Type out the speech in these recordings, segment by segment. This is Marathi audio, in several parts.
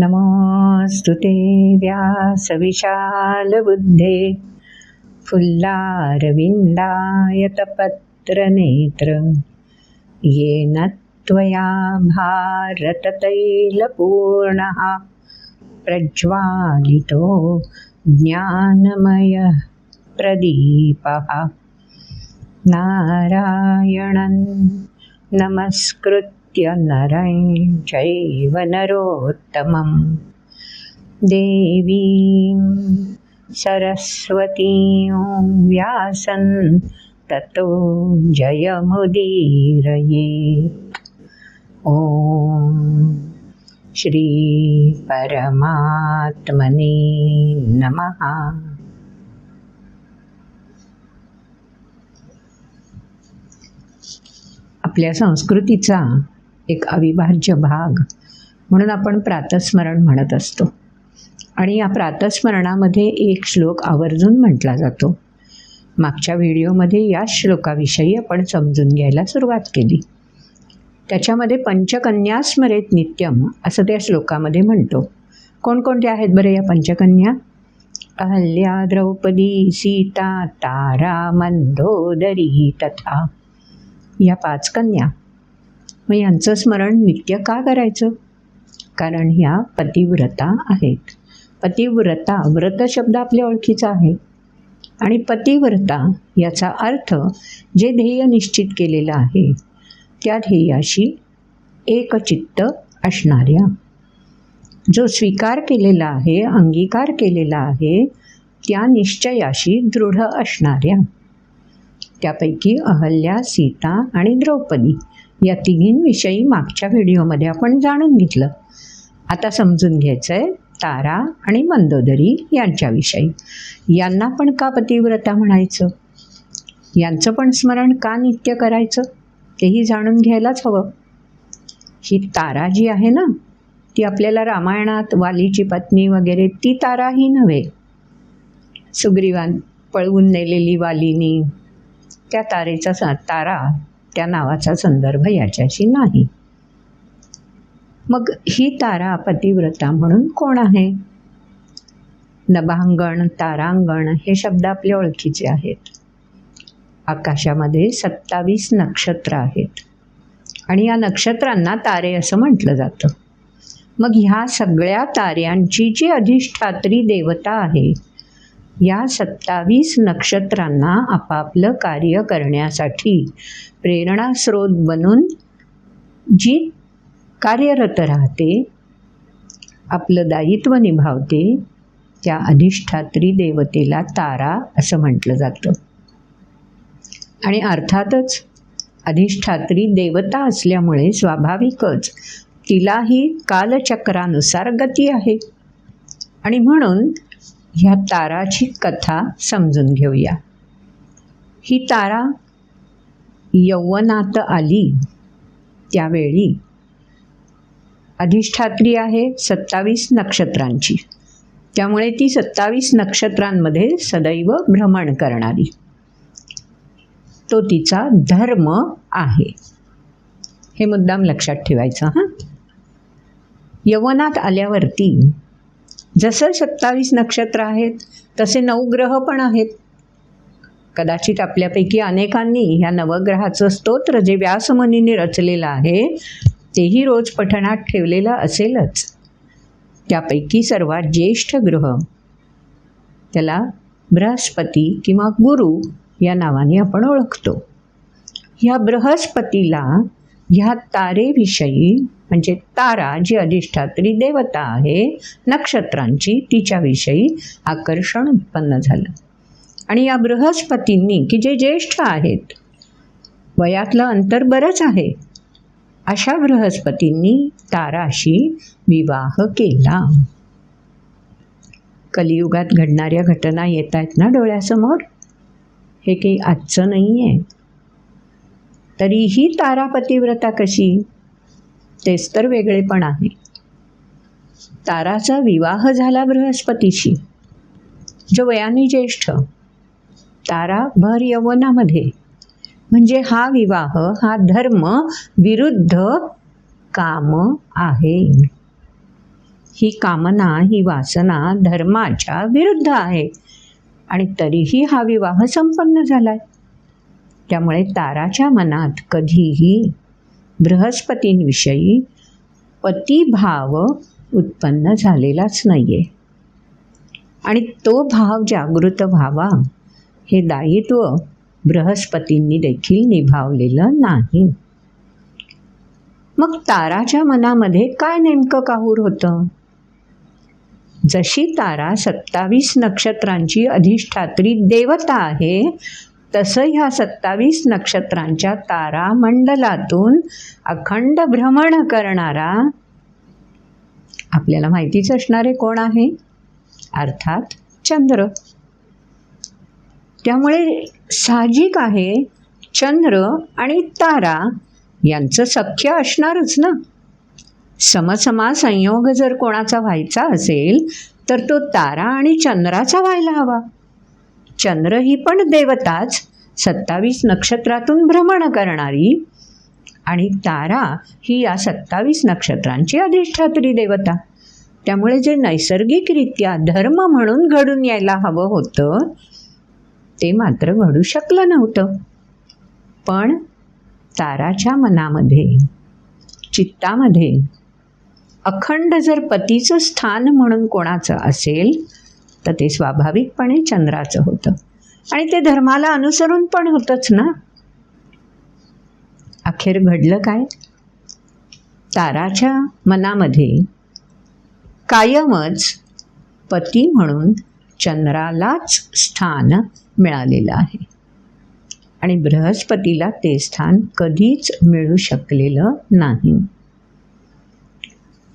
नमोऽस्तु ते व्यासविशालबुद्धे फुल्लारविन्दायतपत्रनेत्र येन त्वया भारततैलपूर्णः प्रज्वालितो ज्ञानमयः प्रदीपः। नारायणं नमस्कृत्य नरं चैव नरोत्तमं देवीं सरस्वतीं व्यासन् ततो जयमुदीरये। ॐ श्रीपरमात्मने नमः। आपल्या संस्कृतीचा एक अविभाज्य भाग म्हणून आपण प्रातस्मरण म्हणत असतो. आणि या प्रातस्मरणामध्ये एक श्लोक आवर्जून म्हटला जातो. मागच्या व्हिडिओमध्ये या श्लोकाविषयी आपण समजून घ्यायला सुरुवात केली. त्याच्यामध्ये पंचकन्या स्मरेत नित्यम असं त्या श्लोकामध्ये म्हणतो. कोणकोणत्या आहेत बरं या पंचकन्या? अहल्या द्रौपदी सीता तारा मंदोदरी तथा या पाच कन्या. मग यांचं स्मरण नित्य का करायचं? कारण ह्या पतिव्रता आहेत. पतिव्रता व्रत शब्द आपल्या ओळखीचा आहे. आणि पतिव्रता याचा अर्थ जे ध्येय निश्चित केलेलं आहे त्या ध्येयाशी एकचित्त असणाऱ्या. जो स्वीकार केलेला आहे अंगीकार केलेला आहे त्या निश्चयाशी दृढ असणाऱ्या. त्यापैकी अहल्या सीता आणि द्रौपदी. या तिघींविषयी मागच्या व्हिडिओमध्ये आपण जाणून घेतलं. आता समजून घ्यायचं आहे तारा आणि मंदोदरी यांच्याविषयी. यांना पण का पतिव्रता म्हणायचं? यांचं पण स्मरण का नित्य करायचं? तेही जाणून घ्यायलाच हवं. ही तारा जी आहे ना ती आपल्याला रामायणात वालीची पत्नी वगैरे ती ताराही नव्हे. सुग्रीवान पळवून नेलेली वालीनी त्या तारेचा सा तारा त्या नावाचा संदर्भ याच्याशी नाही. मग ही तारा पतिव्रता म्हणून कोण आहे? नभांगण तारांगण हे शब्द आपल्या ओळखीचे आहेत. आकाशामध्ये सत्तावीस नक्षत्र आहेत. आणि या नक्षत्रांना तारे असं म्हटलं जातं. मग ह्या सगळ्या ताऱ्यांची जी अधिष्ठात्री देवता आहे या सत्तावीस नक्षत्रांना आपापलं कार्य करण्यासाठी प्रेरणास्रोत बनून जी कार्यरत राहते आपलं दायित्व निभावते त्या अधिष्ठात्री देवतेला तारा असं म्हटलं जातं. आणि अर्थातच अधिष्ठात्री देवता असल्यामुळे स्वाभाविकच तिलाही कालचक्रानुसार गती आहे. आणि म्हणून ह्या ताराची कथा समजून घेऊया. ही तारा यौवनात आली त्यावेळी अधिष्ठात्री आहे सत्तावीस नक्षत्रांची. त्यामुळे ती सत्तावीस नक्षत्रांमध्ये सदैव भ्रमण करणारी. तो तिचा धर्म आहे. हे मुद्दाम लक्षात ठेवायचं हां? यवनात आल्यावरती जसं सत्तावीस नक्षत्र आहेत तसे नऊ ग्रह पण आहेत. कदाचित आपल्यापैकी अनेकांनी ह्या नवग्रहाचं स्तोत्र जे व्यासमुनीने रचलेलं आहे तेही रोज पठणात ठेवलेलं असेलच. त्यापैकी सर्वात ज्येष्ठ ग्रह त्याला बृहस्पती किंवा गुरु या नावाने आपण ओळखतो. ह्या बृहस्पतीला ह्या तारेविषयी म्हणजे तारा जी अधिष्ठात्री देवता आहे नक्षत्रांची तिच्याविषयी आकर्षण उत्पन्न झालं. आणि या बृहस्पतींनी की जे ज्येष्ठ आहेत वयातलं अंतर बरंच आहे. अशा बृहस्पतींनी ताराशी विवाह केला. कलियुगात घडणाऱ्या घटना येत आहेत ना डोळ्यासमोर? हे काही आजचं नाही आहे तरीही तारा पतिव्रता कशी तेच तर वेगळे पण आहे. ताराचा विवाह झाला बृहस्पतीशी. जो वयाने ज्येष्ठ. तारा भर यवनामध्ये. म्हणजे हा विवाह हा धर्म विरुद्ध काम आहे. ही कामना ही वासना धर्माच्या विरुद्ध आहे. आणि तरीही हा विवाह संपन्न झालाय. त्यामुळे ताराच्या मनात कधीही बृहस्पतींविषयी पतिभाव उत्पन्न झालेलाच नाही आहे आणि तो भाव जागृत व्हावा हे दायित्व बृहस्पतींनी देखील निभावलेलं नाही. मग ताराच्या मनामध्ये काय नेमकं काहूर होतं? जशी तारा सत्तावीस नक्षत्रांची अधिष्ठात्री देवता आहे तसं ह्या सत्तावीस नक्षत्रांच्या तारा मंडलातून अखंड भ्रमण करणारा आपल्याला माहितीच असणारे कोण आहे? अर्थात चंद्र. त्यामुळे साहजिक आहे चंद्र आणि तारा यांचं सख्य असणारच ना? समसमा संयोग जर कोणाचा व्हायचा असेल तर तो तारा आणि चंद्राचा व्हायला हवा. चंद्र ही पण देवताच. सत्तावीस नक्षत्रातून भ्रमण करणारी. आणि तारा ही या सत्तावीस नक्षत्रांची अधिष्ठात्री देवता. त्यामुळे जे नैसर्गिकरित्या धर्म म्हणून घडून यायला हवं होतं ते मात्र घडू शकलं नव्हतं. पण ताराच्या मनामध्ये चित्तामध्ये अखंड जर पतीचं स्थान म्हणून कोणाचं असेल तर ते स्वाभाविकपणे चंद्राचं होतं. आणि ते धर्माला अनुसरून पण होतंच ना? अखेर घडलं काय? ताराच्या मनामध्ये कायमच पती म्हणून चंद्रालाच स्थान मिळालेलं आहे. आणि बृहस्पतीला ते स्थान कधीच मिळू शकलेलं नाही.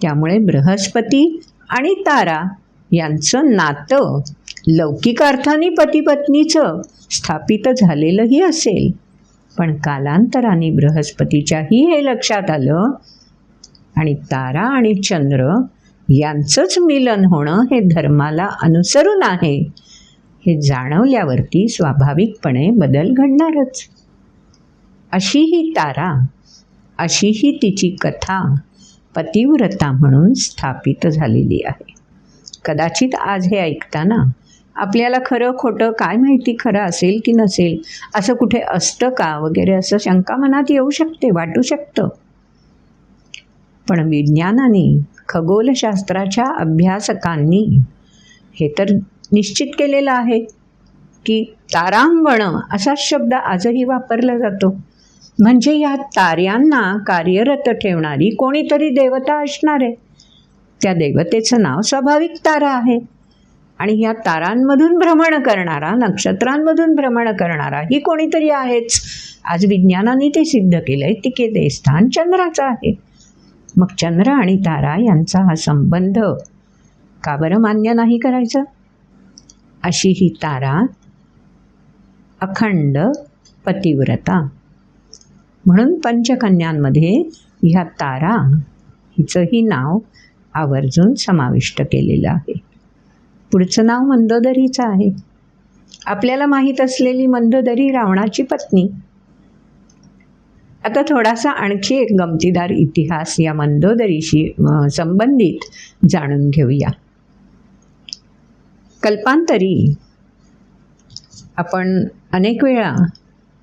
त्यामुळे बृहस्पती आणि तारा यांचं नातं लौकिक अर्थाने पतीपत्नीचं स्थापित झालेलंही असेल. पण कालांतराने बृहस्पतीच्याही हे लक्षात आलं आणि तारा आणि चंद्र यांचंच मिलन होणं हे धर्माला अनुसरून आहे हे जाणवल्यावरती स्वाभाविकपणे बदल घडणारच. अशी ही तारा अशी ही तिची कथा पतिव्रता म्हणून स्थापित झालेली आहे. कदाचित आज हे ऐकताना आपल्याला खरं खोटं काय माहिती खरं असेल की नसेल असं कुठे असतं का वगैरे असं शंका मनात येऊ शकते वाटू शकतं. पण विज्ञानाने खगोलशास्त्राच्या अभ्यासकांनी हे तर निश्चित केलेलं आहे की तारांगण असा शब्द आजही वापरला जातो. म्हणजे या ताऱ्यांना कार्यरत ठेवणारी कोणीतरी देवता असणार. आहे त्या देवतेचं नाव स्वाभाविक तारा आहे. आणि ह्या तारांमधून भ्रमण करणारा नक्षत्रांमधून भ्रमण करणारा ही कोणीतरी आहेच. आज विज्ञानाने ते सिद्ध केलं आहे तिके ते स्थान चंद्राचं आहे. मग चंद्र आणि तारा यांचा हा संबंध का बरं मान्य नाही करायचं? अशी ही तारा अखंड पतिव्रता. म्हणून पंचकन्यांमध्ये ह्या तारा हिचंही नाव आवर्जून समाविष्ट केलेलं आहे. पुढचं नाव मंदोदरीचं आहे. आपल्याला माहीत असलेली मंदोदरी रावणाची पत्नी. आता थोडासा आणखी एक गमतीदार इतिहास या मंदोदरीशी संबंधित जाणून घेऊया. कल्पांतरी आपण अनेक वेळा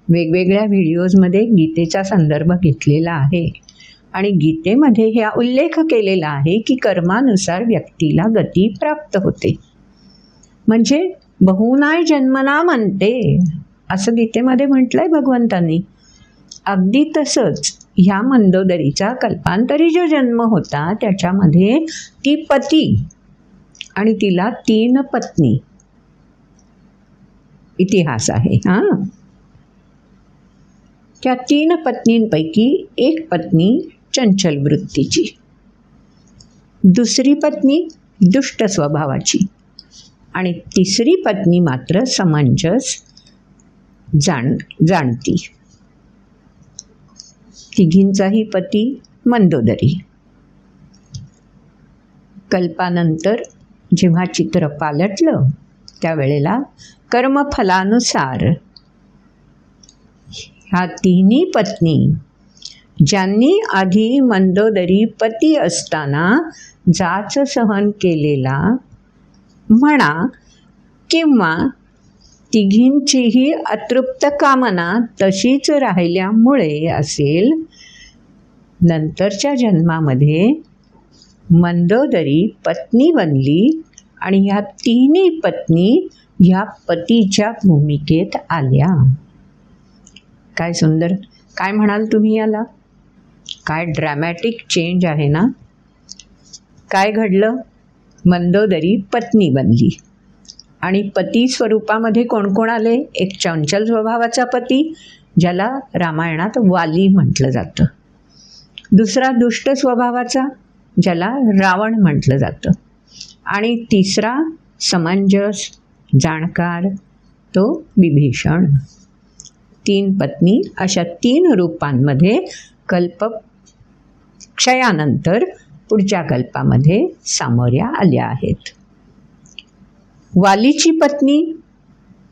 वेगवेगळ्या व्हिडिओजमध्ये गीतेचा संदर्भ घेतलेला आहे. आणि गीतेमध्ये ह्या उल्लेख केलेला आहे की कर्मानुसार व्यक्तीला गती प्राप्त होते. म्हणजे बहुनाय जन्मना म्हणते असं गीतेमध्ये म्हटलंय भगवंतांनी. अगदी तसंच ह्या मंदोदरीचा कल्पांतरी जो जन्म होता त्याच्यामध्ये ती पती आणि तिला तीन पत्नी. इतिहास आहे हां? त्या तीन पत्नींपैकी एक पत्नी चंचल वृत्तीची. दुसरी पत्नी दुष्ट स्वभावाची. आणि तिसरी पत्नी मात्र समंजस जाण जाणती. तिघींचाही पती मंदोदरी. कल्पानंतर जेव्हा चित्र पालटलं त्यावेळेला कर्मफलानुसार. ह्या तिन्ही पत्नी ज्यांनी आधी मंदोदरी पती असताना जाच सहन केलेला म्हणा किंवा तिघींचीही अतृप्त कामना तशीच राहिल्यामुळे असेल नंतरच्या जन्मामध्ये मंदोदरी पत्नी बनली आणि ह्या तिन्ही पत्नी ह्या पतीच्या भूमिकेत आल्या. काय सुंदर. काय म्हणाल तुम्ही याला? काय ड्रॅमॅटिक चेंज आहे ना? काय घडलं? मंदोदरी पत्नी बनली. आणि पती स्वरूपामध्ये कोण कोण आले? एक चंचल स्वभावाचा पती ज्याला रामायणात वाली म्हटलं जातं. दुसरा दुष्ट स्वभावाचा ज्याला रावण म्हटलं जातं. आणि तिसरा समंजस जाणकार तो विभीषण. तीन पत्नी अशा तीन रूपांमध्ये कल्प क्षयानंतर पुढच्या कल्पामध्ये सामोऱ्या आल्या आहेत. वालीची पत्नी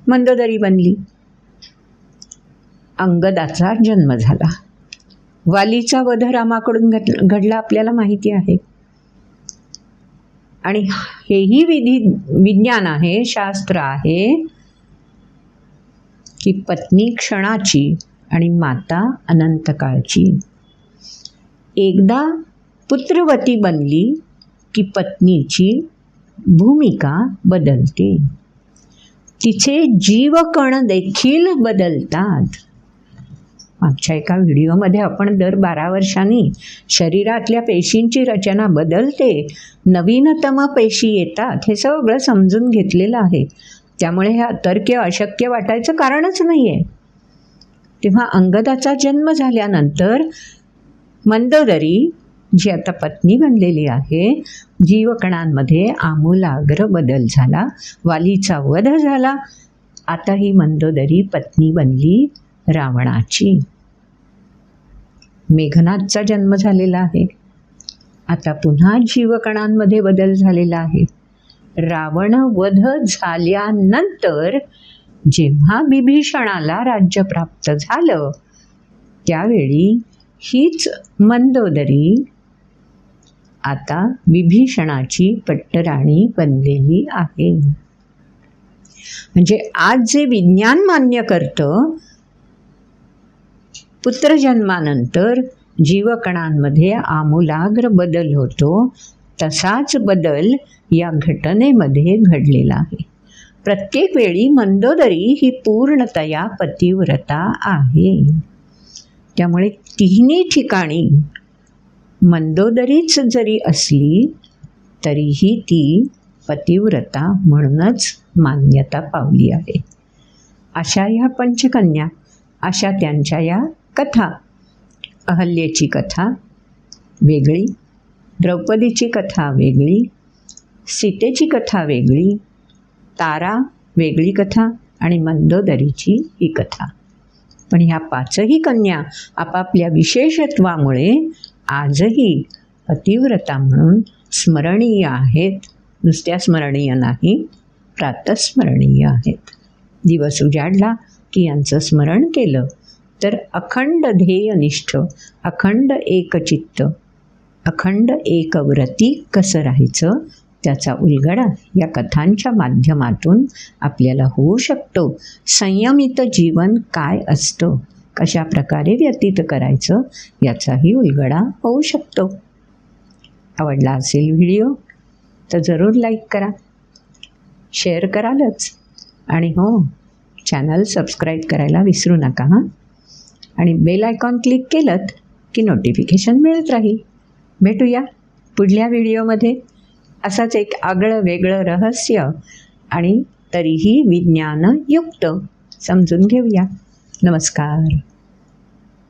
मंदोदरी बनली. अंगदाचा जन्म झाला. वालीचा वध रामाकडून घड घडला आपल्याला माहिती आहे. आणि हेही विधी विज्ञान आहे शास्त्र आहे की पत्नी क्षणाची आणि माता अनंतकाळची. एकदा पुत्रवती बनली की पत्नीची भूमिका बदलते. तिचे जीवकण देखील बदलतात. मागच्या एका व्हिडिओमध्ये आपण दर बारा वर्षांनी शरीरातल्या पेशींची रचना बदलते नवीनतम पेशी येतात हे सगळं समजून घेतलेलं आहे. त्यामुळे हे अतर्क्य अशक्य वाटायचं कारणच नाही आहे तेव्हा अंगदाचा जन्म झाल्यानंतर मंदोदरी जी आता पत्नी बनलेली आहे जीवकणांमध्ये आमूलाग्र बदल झाला वालीचा वध झाला. आता ही मंदोदरी पत्नी बनली रावणाची. मेघनाथचा जन्म झालेला आहे. आता पुन्हा जीवकणांमध्ये बदल झालेला आहे. रावण वध झाल्यानंतर जेव्हा विभीषणाला राज्य प्राप्त झालं त्यावेळी हीच मंदोदरी. आता विभीषणाची पट्टराणी बनलेली आहे. म्हणजे आज जे विज्ञान मान्य करतं पुत्रजन्मानंतर जीवकणांमध्ये आमूलाग्र बदल होतो तसाच बदल या घटनेमध्ये घडलेला आहे. प्रत्येक वेळी मंदोदरी ही पूर्णतया पतिव्रता आहे. त्यामुळे तिन्ही ठिकाणी मंदोदरीच जरी असली तरीही ती पतिव्रता म्हणूनच मान्यता पावली आहे. अशा ह्या पंचकन्या अशा त्यांच्या या कथा. अहल्येची कथा वेगळी द्रौपदीची कथा वेगळी सीतेची कथा वेगळी तारा वेगळी कथा आणि मंदोदरीची ही कथा. पण ह्या पाचही कन्या आपापल्या विशेषत्वामुळे आजही पतिव्रता म्हणून स्मरणीय आहेत. नुसत्या स्मरणीय नाही प्रातस्मरणीय आहेत. दिवस उजाडला की यांचं स्मरण केलं तर अखंड ध्येयनिष्ठ अखंड एकचित्त अखंड एकव्रती कसं राहायचं? त्याचा उलगडा या कथांच्या माध्यमातून आपल्याला होऊ शकतो. संयमित जीवन काय असतं? कशा प्रकारे व्यतीत करायचं? याचाही उलगडा होऊ शकतो. आवडला असेल व्हिडिओ तर जरूर लाईक करा. शेअर करालच. आणि हो चॅनल सबस्क्राईब करायला विसरू नका हां? आणि बेल आयकॉन क्लिक केलं की नोटिफिकेशन मिळत राहील. भेटूया पुढल्या व्हिडिओमध्ये. असाच एक आगळं वेगळं रहस्य आणि तरीही विज्ञानयुक्त समजून घेऊया. नमस्कार.